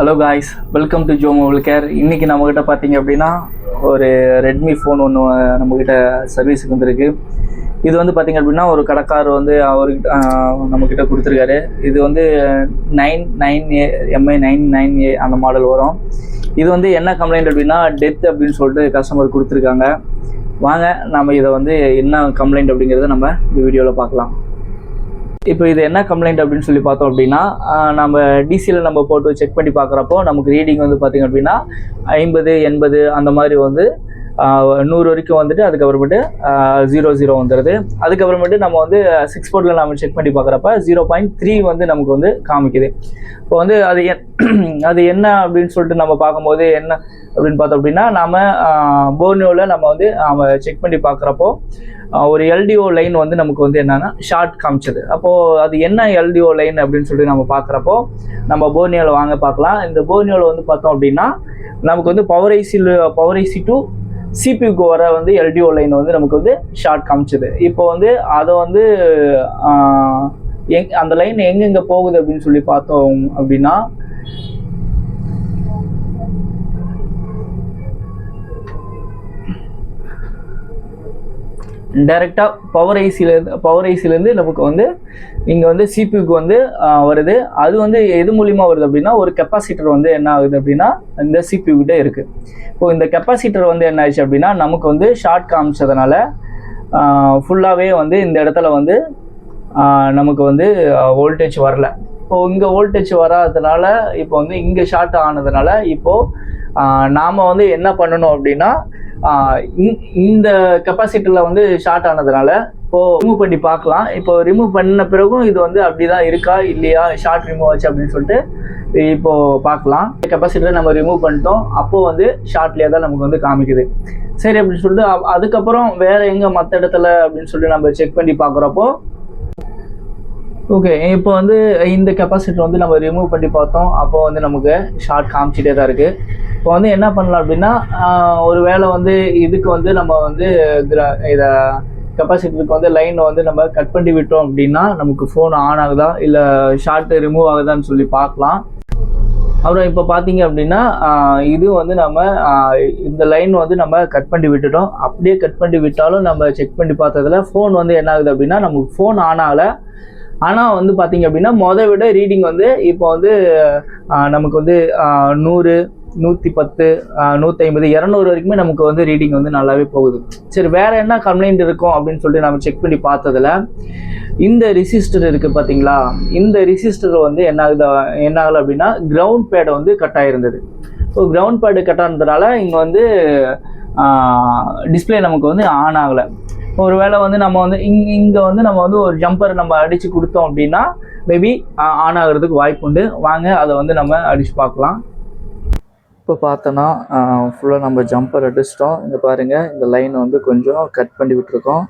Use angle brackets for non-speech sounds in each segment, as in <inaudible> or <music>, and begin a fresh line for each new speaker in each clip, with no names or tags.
Hello guys welcome to Jo mobile care இன்றைக்கி நம்மக்கிட்ட பார்த்தீங்க அப்படின்னா ஒரு ரெட்மி ஃபோன் ஒன்று நம்மக்கிட்ட சர்வீஸுக்கு வந்திருக்கு. இது வந்து பார்த்தீங்க அப்படின்னா ஒரு கடைக்கார் வந்து அவர்கிட்ட நம்மக்கிட்ட கொடுத்துருக்காரு. இது வந்து nine nine A Mi nine nine A அந்த மாடல் வரும். இது வந்து என்ன கம்ப்ளைண்ட் அப்படின்னா டெத் அப்படின்னு சொல்லிட்டு கஸ்டமர் கொடுத்துருக்காங்க. வாங்க நம்ம இதை வந்து என்ன கம்ப்ளைண்ட் அப்படிங்கிறத நம்ம இந்த வீடியோவில் பார்க்கலாம். இப்போ இது என்ன கம்ப்ளைண்ட் அப்படின்னு சொல்லி பார்த்தோம் அப்படின்னா நம்ம டிசியில் நம்ம போட்டு செக் பண்ணி பார்க்குறப்போ நமக்கு ரீடிங் வந்து பார்த்திங்க அப்படின்னா ஐம்பது எண்பது அந்த மாதிரி வந்து நூறு வரைக்கும் வந்துட்டு அதுக்கப்புறமேட்டு ஜீரோ ஜீரோ வந்துடுது அதுக்கப்புறமேட்டு நம்ம வந்து சிக்ஸ் போர்ட்டில் நம்ம செக் பண்ணி பார்க்குறப்ப ஜீரோ பாயிண்ட் த்ரீ வந்து நமக்கு வந்து காமிக்குது. இப்போ வந்து அது என் <clears throat> அது என்ன அப்படின்னு சொல்லிட்டு நம்ம பார்க்கும்போது என்ன அப்படின்னு பார்த்தோம் அப்படின்னா நம்ம போர்னியோவில் நம்ம வந்து நம்ம செக் பண்ணி பார்க்குறப்போ ஒரு எல்டிஓ லைன் வந்து நமக்கு வந்து என்னன்னா ஷார்ட் காமிச்சது. அப்போது அது என்ன எல்டிஓ லைன் அப்படின்னு சொல்லிட்டு நம்ம பார்க்குறப்போ நம்ம போர்னியோவில் வாங்க பார்க்கலாம். இந்த போர்னியோவில் வந்து பார்த்தோம் அப்படின்னா நமக்கு வந்து power IC power IC to சிபியூக்கு வர வந்து எல்டிஓ லைன் வந்து நமக்கு வந்து ஷார்ட் காமிச்சது. இப்போ வந்து அதை வந்து எங் அந்த லைன் எங்கெங்கே போகுது அப்படின்னு சொல்லி பார்த்தோம் அப்படின்னா டைரெக்டாக பவர் ஐசிலேருந்து பவர் ஐசிலேருந்து நமக்கு வந்து இங்கே வந்து சிபியூக்கு வந்து வருது. அது வந்து எது மூலிமா வருது அப்படின்னா ஒரு கெப்பாசிட்டர் வந்து என்ன ஆகுது அப்படின்னா இந்த CPU கிட்டே இருக்குது இப்போது இந்த கெப்பாசிட்டர் வந்து என்ன ஆச்சு அப்படின்னா நமக்கு வந்து ஷார்ட் காமிச்சதுனால ஃபுல்லாகவே வந்து இந்த இடத்துல வந்து நமக்கு வந்து வோல்டேஜ் வரல. இப்போது இங்கே வோல்டேஜ் வராததுனால இப்போ வந்து இங்கே ஷார்ட் ஆனதுனால இப்போது நாம் வந்து என்ன பண்ணணும் அப்படின்னா இந்த- இந்த கெப்பாசிட்டியில் வந்து ஷார்ட் ஆனதுனால இப்போ ரிமூவ் பண்ணி பார்க்கலாம். இப்போ ரிமூவ் பண்ண பிறகும் இது வந்து அப்படிதான் இருக்கா இல்லையா ஷார்ட் ரிமூவ் ஆச்சு அப்படின்னு சொல்லிட்டு இப்போ பார்க்கலாம். கெப்பாசிட்டியில் நம்ம ரிமூவ் பண்ணிட்டோம். அப்போ வந்து ஷார்ட்லேயே தான் நமக்கு வந்து காமிக்குது. சரி அப்படின்னு சொல்லிட்டு அதுக்கப்புறம் வேற எங்க மற்ற இடத்துல அப்படின்னு சொல்லிட்டு நம்ம செக் பண்ணி பார்க்குறப்போ ஓகே இப்போ வந்து இந்த கெப்பாசிட்டர் வந்து நம்ம ரிமூவ் பண்ணி பார்த்தோம். அப்போ வந்து நமக்கு ஷார்ட் காமிச்சிட்டே தான் இருக்குது இப்போ வந்து என்ன பண்ணலாம் அப்படின்னா ஒரு வேளை வந்து இதுக்கு வந்து நம்ம வந்து இதை கெப்பாசிட்டிக்கு வந்து லைனை வந்து நம்ம கட் பண்ணி விட்டோம் அப்படின்னா நமக்கு ஃபோன் ஆன் ஆகுதா? இல்லை ஷார்ட் ரிமூவ் ஆகுதான்னு சொல்லி பார்க்கலாம். அப்புறம் இப்போ பார்த்தீங்க அப்படின்னா இது வந்து நம்ம இந்த லைன் வந்து நம்ம கட் பண்ணி விட்டுட்டோம். அப்படியே கட் பண்ணி விட்டாலும் நம்ம செக் பண்ணி பார்த்ததுல ஃபோன் வந்து என்ன ஆகுது அப்படின்னா நமக்கு ஃபோன் ஆன் ஆகலை. ஆனால் வந்து பார்த்தீங்க அப்படின்னா மொதல் விட ரீடிங் வந்து இப்போ வந்து நமக்கு வந்து நூறு நூற்றி பத்து நூற்றி ஐம்பது இரநூறு வரைக்குமே நமக்கு வந்து ரீடிங் வந்து நல்லாவே போகுது. சரி வேறு என்ன கம்ப்ளைண்ட் இருக்கும் அப்படின்னு சொல்லிட்டு நம்ம செக் பண்ணி பார்த்ததுல இந்த ரிசிஸ்டர் இருக்குது பார்த்தீங்களா இந்த ரிசிஸ்டர் வந்து என்ன ஆகுது என்ன ஆகலை அப்படின்னா கிரவுண்ட் பேடை வந்து கட் ஆகிருந்தது ஸோ கிரவுண்ட் பேடு கட் ஆனதுனால இங்கே வந்து டிஸ்ப்ளே நமக்கு வந்து ஆன் ஆகலை. ஒரு வேளை வந்து நம்ம வந்து இங் இங்கே வந்து நம்ம வந்து ஒரு ஜம்பர் நம்ம அடித்து கொடுத்தோம் அப்படின்னா மேபி ஆன் ஆகிறதுக்கு வாய்ப்பு உண்டு வாங்க அதை வந்து நம்ம அடித்து பார்க்கலாம். இப்போ பார்த்தோன்னா ஃபுல்லாக நம்ம ஜம்பர் அடிச்சிட்டோம். இங்கே பாருங்கள் இந்த லைன் வந்து கொஞ்சம் கட் பண்ணி விட்டுருக்கோம்.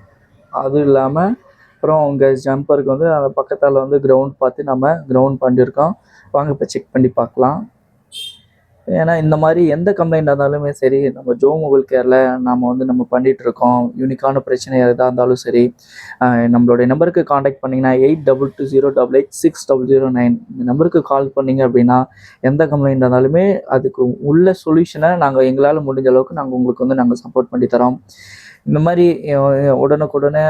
அதுவும் இல்லாமல் அப்புறம் உங்கள் ஜம்பருக்கு வந்து அந்த பக்கத்தால் வந்து கிரவுண்ட் பார்த்து நம்ம கிரவுண்ட் பண்ணியிருக்கோம். வாங்க இப்போ செக் பண்ணி பார்க்கலாம். ஏன்னா இந்த மாதிரி எந்த கம்ப்ளைண்ட் இருந்தாலுமே சரி நம்ம ஜோ மொபைல் கேரில் நாம் வந்து நம்ம பண்ணிட்டு இருக்கோம். யூனிக்கான பிரச்சனை எதாக இருந்தாலும் சரி நம்மளுடைய நம்பருக்கு காண்டாக்ட் பண்ணிங்கன்னா eight double two zero double eight six double zero nine இந்த நம்பருக்கு கால் பண்ணீங்க அப்படின்னா எந்த கம்ப்ளைண்ட் இருந்தாலுமே அதுக்கு உள்ள சொல்யூஷனை நாங்கள் எங்களால் முடிஞ்ச அளவுக்கு நாங்கள் உங்களுக்கு வந்து நாங்கள் சப்போர்ட் பண்ணி தரோம். இந்த மாதிரி உடனுக்குடனே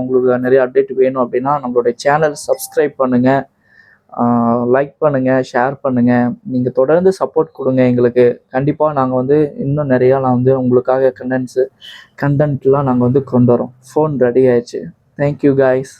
உங்களுக்கு நிறைய அப்டேட் வேணும் அப்படின்னா நம்மளுடைய சேனல் சப்ஸ்கிரைப் பண்ணுங்கள் லைக் பண்ணுங்கள் ஷேர் பண்ணுங்கள் நீங்கள் தொடர்ந்து சப்போர்ட் கொடுங்க எங்களுக்கு. கண்டிப்பாக நாங்கள் வந்து இன்னும் நிறையா நான் வந்து உங்களுக்காக கண்டென்ட்ஸு கண்டென்ட்லாம் நாங்கள் வந்து கொண்டு வரோம். ஃபோன் ரெடி ஆயிடுச்சு. Thank you guys